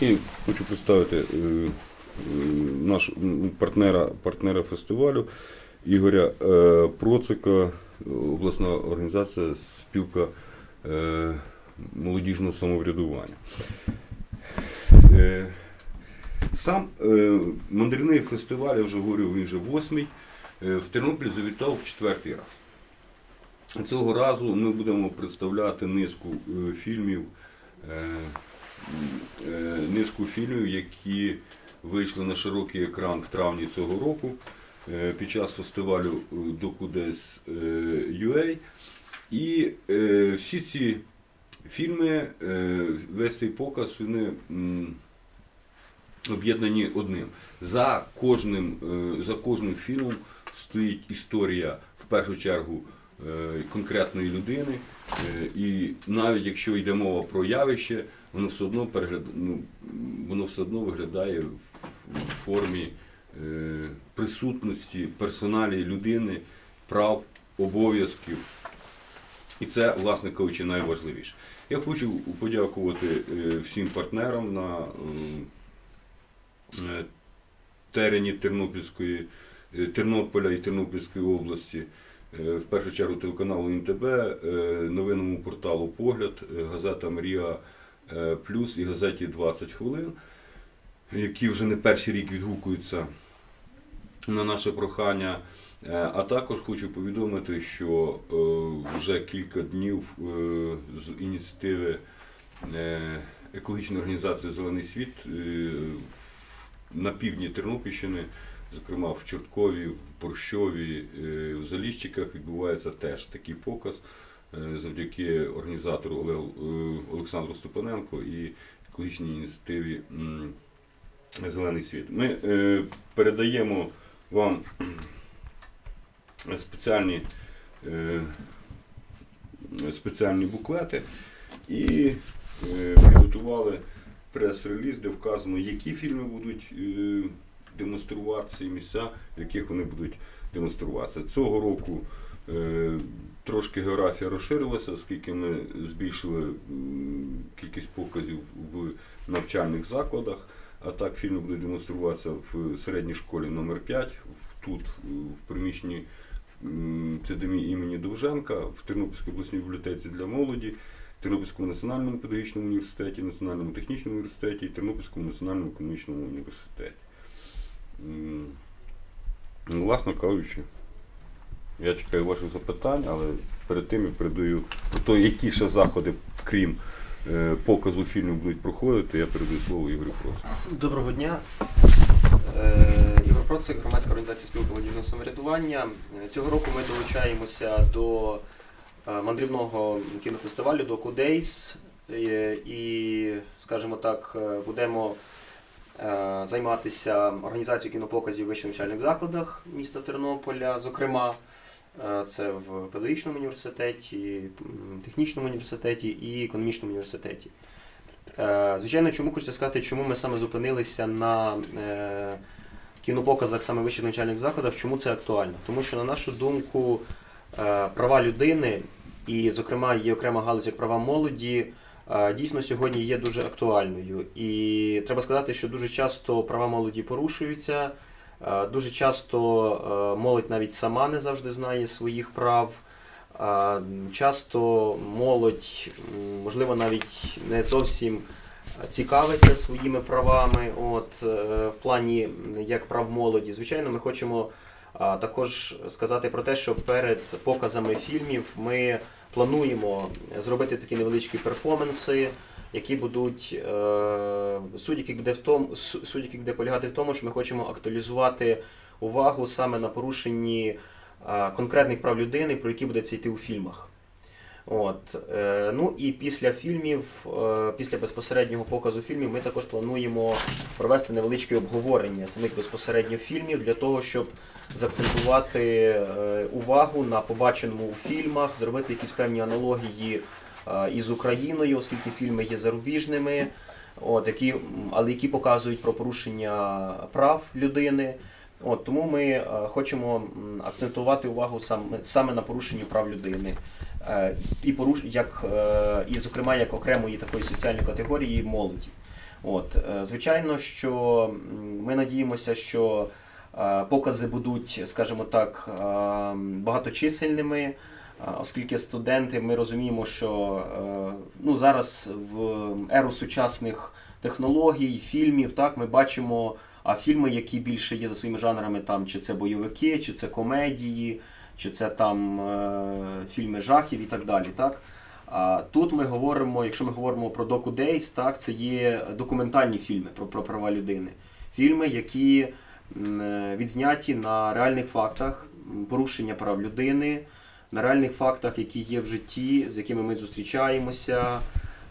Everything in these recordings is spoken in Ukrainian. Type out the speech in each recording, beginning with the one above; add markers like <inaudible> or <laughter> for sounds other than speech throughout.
І хочу представити е, е, наш партнера, партнера фестивалю Ігоря е, Процика, обласна організація спілка молодіжного самоврядування. Сам мандрівний фестиваль, я вже говорив, він вже восьмий. В Тернопіль завітав в четвертий раз. Цього разу ми будемо представляти низку фільмів, низку фільмів, які вийшли на широкий екран в травні цього року е, під час фестивалю е, Докудес е, UA. І е, всі ці фільми, е, весь цей показ, вони об'єднані одним. За кожним, е, за кожним фільмом стоїть історія в першу чергу е, конкретної людини. Е, І навіть якщо йде мова про явище, воно все одно ну, воно все одно виглядає в формі е, присутності персоналі людини, прав, обов'язків. І це, власне кажучи, найважливіше. Я хочу подякувати е, всім партнерам на е, терені Тернопільської, Тернополя і Тернопільської області. В першу чергу телеканалу ІНТБ, е, новинному порталу Погляд, газета Мрія Плюс і газеті 20 хвилин, які вже не перший рік відгукуються на наше прохання. Е, А також хочу повідомити, що е, вже кілька днів е, з ініціативи е, екологічної організації Зелений світ е, на півдні Тернопільщини, зокрема в Чорткові, в Борщові, е, в Заліщиках відбувається теж такий показ е, завдяки організатору е, Олександру Степаненко і екологічній ініціативі Зелений світ. Ми е, передаємо вам <clears throat> спеціальні, е, спеціальні буклети і е, підготували прес-реліз, де вказано, які фільми будуть е, демонструватися і місця, в яких вони будуть демонструватися. Цього року е, трошки географія розширилася, оскільки ми збільшили кількість показів в навчальних закладах. А так фільми будуть демонструватися в середній школі номер 5 тут, в приміщенні ЦДМІ імені Довженка, в Тернопільській обласній бібліотеці для молоді, Тернопільському національному педагогічному університеті, Національному технічному університеті і Тернопільському національному економічному університеті. Ну, Власно кажучи, я чекаю ваших запитань, але перед тим я передаю про те, які ще заходи, крім е, показу фільмів, будуть проходити, я передаю слово Ігорю Просу. Доброго дня. Е, Ігор Процик, громадська організація спілки молодіжного самоврядування. Е, Цього року ми долучаємося до е, мандрівного кінофестивалю Days Е, і, скажімо так, е, будемо е, займатися організацією кінопоказів в вищих навчальних закладах міста Тернополя, зокрема. Е, Це в педагогічному університеті, технічному університеті і економічному університеті. Е, Звичайно, чому хочеться сказати, чому ми саме зупинилися на е, кінопоказах саме вищих навчальних закладах, чому це актуально? Тому що, на нашу думку, права людини, і, зокрема, є окрема галузь як права молоді, дійсно сьогодні є дуже актуальною. І треба сказати, що дуже часто права молоді порушуються. Е, Дуже часто е, молодь навіть сама не завжди знає своїх прав. А, Часто молодь, можливо, навіть не зовсім цікавиться своїми правами, от, е, в плані як прав молоді. Звичайно, ми хочемо також сказати про те, що перед показами фільмів ми плануємо зробити такі невеличкі перформанси, які будуть е, суть яких буде в тому, су- суть яких буде полягати в тому, що ми хочемо актуалізувати увагу саме на порушенні конкретних прав людини, про які буде це йти у фільмах. От, е, ну і після фільмів, е, після безпосереднього показу фільмів, ми також плануємо провести невеличке обговорення самих безпосередньо фільмів для того, щоб заакцентувати е, увагу на побаченому у фільмах, зробити якісь певні аналогії е, із Україною, оскільки фільми є зарубіжними, от, які, але які показують про порушення прав людини. От, тому ми е, хочемо акцентувати увагу саме, саме на порушенні прав людини. Е, і, поруш, як, е, і, зокрема, як окремої такої соціальної категорії молоді. От, е, звичайно, що ми надіємося, що е, покази будуть, скажімо так, е, багаточисельними, е, оскільки студенти, ми розуміємо, що е, ну, зараз в еру сучасних технологій, фільмів, так, ми бачимо а фільми, які більше є за своїми жанрами, там, чи це бойовики, чи це комедії, чи це там е, фільми жахів і так далі. Так? А тут ми говоримо, якщо ми говоримо про Доку Дейс, так, це є документальні фільми про, про права людини. Фільми, які е, відзняті на реальних фактах порушення прав людини, на реальних фактах, які є в житті, з якими ми зустрічаємося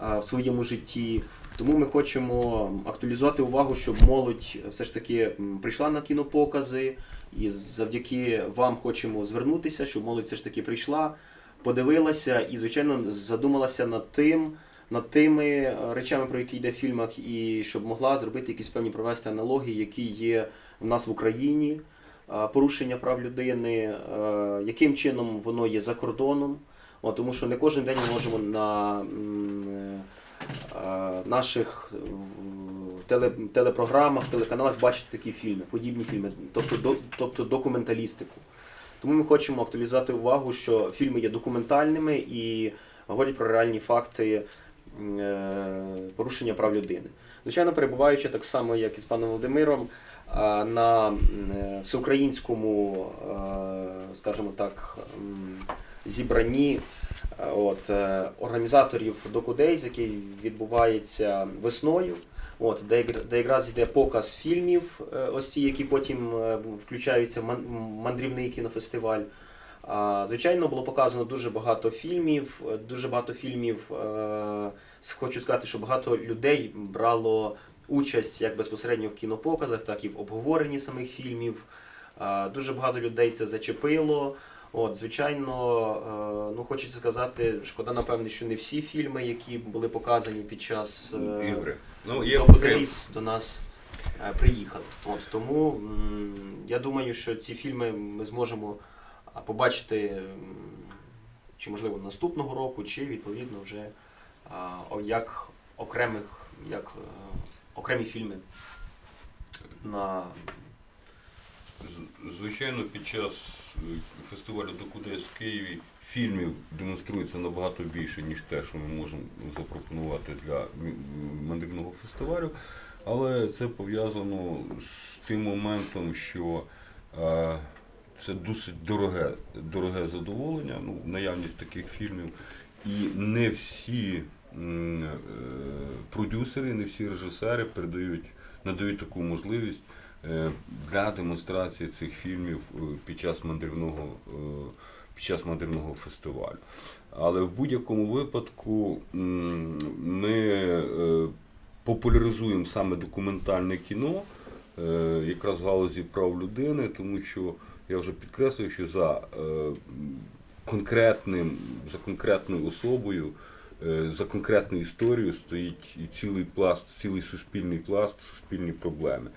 в своєму житті. Тому ми хочемо актуалізувати увагу, щоб молодь все ж таки прийшла на кінопокази, і завдяки вам хочемо звернутися, щоб молодь все ж таки прийшла, подивилася і, звичайно, задумалася над тим, над тими е, речами, про які йде в фільмах, і щоб могла зробити якісь певні провести аналогії, які є в нас в Україні, порушення прав людини, е, яким чином воно є за кордоном. От, тому що не кожен день ми можемо на е, е, наших е, теле, телепрограмах, телеканалах бачити такі фільми, подібні фільми, тобто, до, тобто документалістику. Тому ми хочемо актуалізувати увагу, що фільми є документальними і говорять про реальні факти е, порушення прав людини. Звичайно, перебуваючи так само, як і з паном Володимиром, на е, всеукраїнському, е, скажімо так, зібранні е, от, е, організаторів DocuDays, який відбувається весною. От, де, де якраз йде показ фільмів, е, ось ці, які потім е, включаються в мандрівний кінофестиваль. Звичайно, було показано дуже багато фільмів. е, Дуже багато фільмів. е, Хочу сказати, що багато людей брало участь як безпосередньо в кінопоказах, так і в обговоренні самих фільмів. Дуже багато людей це зачепило. От, звичайно, е, ну хочеться сказати, шкода, напевне, що не всі фільми, які були показані під час е, Ігри. Ну, є Double до нас е, приїхали. От, тому я думаю, що ці фільми ми зможемо побачити чи можливо наступного року, чи відповідно вже як окремих, як окремі фільми на Звичайно, під час е, фестивалю Докудес в Києві фільмів демонструється набагато більше, ніж те, що ми можемо запропонувати для мандрівного фестивалю. Але це пов'язано з тим моментом, що е, це досить дороге, дороге задоволення, ну, наявність таких фільмів. І не всі продюсери, не всі режисери передають, надають таку можливість е, для демонстрації цих фільмів е, під час мандрівного, е, під час мандрівного фестивалю. Але в будь-якому випадку ми е, популяризуємо саме документальне кіно, е, якраз в галузі прав людини, тому що я вже підкреслюю, що за е, конкретним, за конкретною особою, е, за конкретною історією стоїть і цілий пласт, цілий суспільний пласт, суспільні проблеми.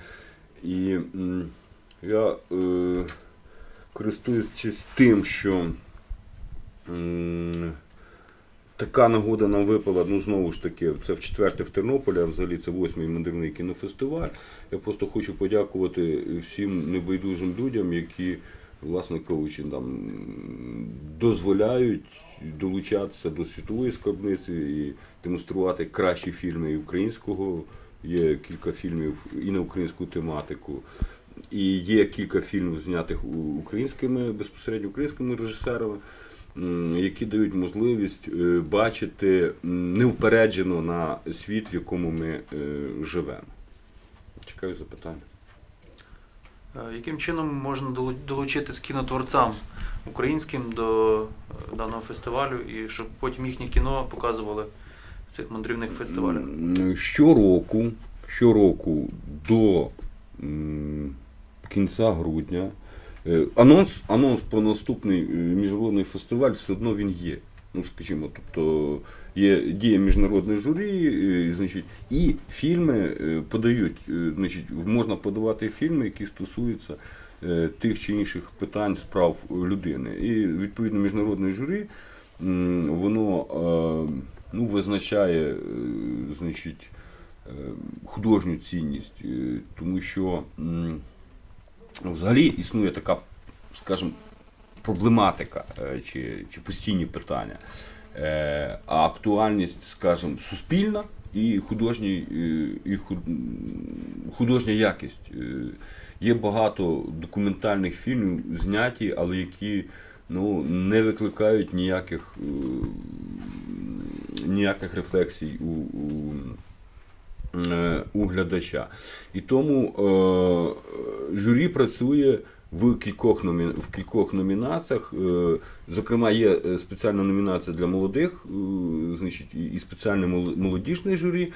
І я е, користуючись тим, що така нагода нам випала, ну знову ж таки, це в четверте в Тернополі, а взагалі це восьмий мандрівний кінофестиваль. Я просто хочу подякувати всім небайдужим людям, які, власне кажучи, нам дозволяють долучатися до світової скарбниці і демонструвати кращі фільми і українського. Є кілька фільмів і на українську тематику. І є кілька фільмів, знятих українськими безпосередньо українськими режисерами, які дають можливість е, бачити неупереджено на світ, в якому ми е, живемо. Чекаю запитання. Е, Яким чином можна долучитись кінотворцям українським до е, даного фестивалю і щоб потім їхнє кіно показували в цих мандрівних фестивалях? Щороку, щороку до кінця грудня е, анонс, анонс про наступний міжнародний фестиваль все одно він є. Ну, скажімо, тобто є діє міжнародне журі, е, значить, і фільми е, подають, е, значить, можна подавати фільми, які стосуються тих чи інших питань справ людини. І відповідно міжнародне журі воно ну, визначає значить, художню цінність, тому що взагалі існує така, скажімо, проблематика е, чи, чи постійні питання. Е, А актуальність, скажімо, суспільна і, художній, е, і художня якість. Є багато документальних фільмів зняті, але які ну, не викликають ніяких, ніяких рефлексій у, у, у глядача. І тому е, журі працює в кількох, номі... в кількох номінаціях. Е, зокрема, є е, спеціальна номінація для молодих, е, значить, і- спеціальне мол- молодіжне журі.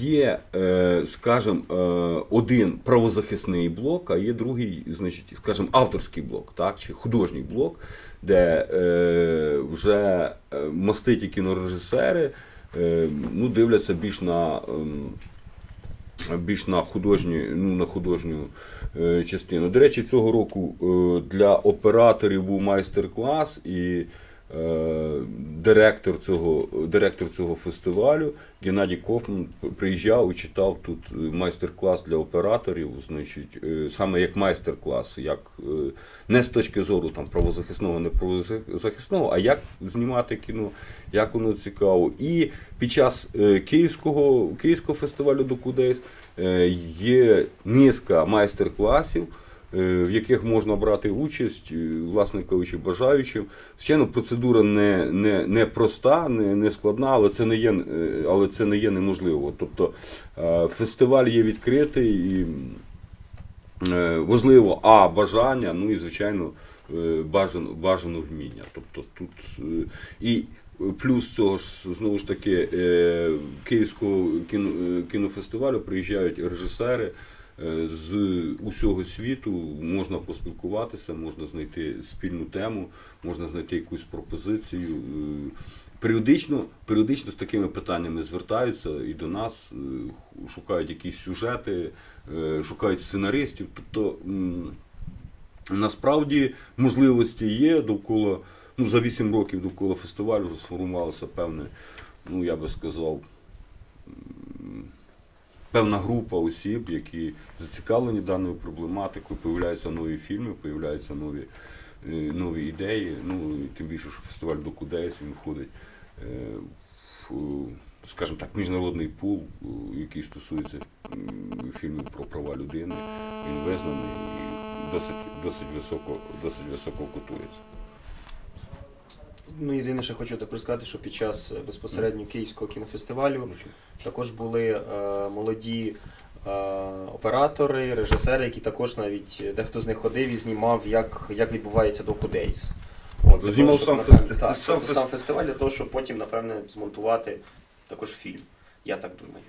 Є, скажімо, один правозахисний блок, а є другий, значить, скажімо, авторський блок, так, чи художній блок, де вже маститі кінорежисери ну, дивляться більш на. ем, більш на художню, ну, на художню частину. До речі, цього року е, для операторів був майстер-клас і е, директор цього, директор цього фестивалю Геннадій Кофман приїжджав і читав тут е, майстер-клас для операторів, значить, е, саме як майстер-клас, як е, не з точки зору там, правозахисного, не правозахисного, а як знімати кіно, як воно цікаво. І під час е, Київського, Київського фестивалю Докудейс е, є низка майстер-класів, е, в яких можна брати участь, е, власне кажучи, бажаючим. Звичайно, процедура не, не, не проста, не, не складна, але це не є, е, але це не є неможливо. Тобто е, фестиваль є відкритий і е, важливо а бажання, ну і звичайно е, бажано, бажано вміння. Тобто тут е, і плюс цього ж знову ж таки е, Київського кіно, е, кінофестивалю приїжджають режисери. е, З усього світу можна поспілкуватися, можна знайти спільну тему, можна знайти якусь пропозицію. Періодично, періодично з такими питаннями звертаються і до нас, шукають якісь сюжети, шукають сценаристів. Тобто насправді можливості є довкола, ну за 8 років довкола фестивалю вже сформувалося певне, ну я би сказав, певна група осіб, які зацікавлені даною проблематикою, появляються нові фільми, появляються нові, е, нові ідеї. Ну і тим більше, що фестиваль Докудейс він входить е, в, скажімо так, міжнародний пул, е, який стосується фільмів про права людини. Він визнаний досить, досить високо, досить високо котується. Ну, єдине, що хочу також сказати, що під час е, безпосередньо Київського кінофестивалю також були е, молоді е, оператори, режисери, які також навіть е, дехто з них ходив і знімав, як, як відбувається Days. От, Знімав сам фестиваль. Так, Сам тобто сам фестиваль для того, щоб потім, напевне, змонтувати також фільм. Я так думаю.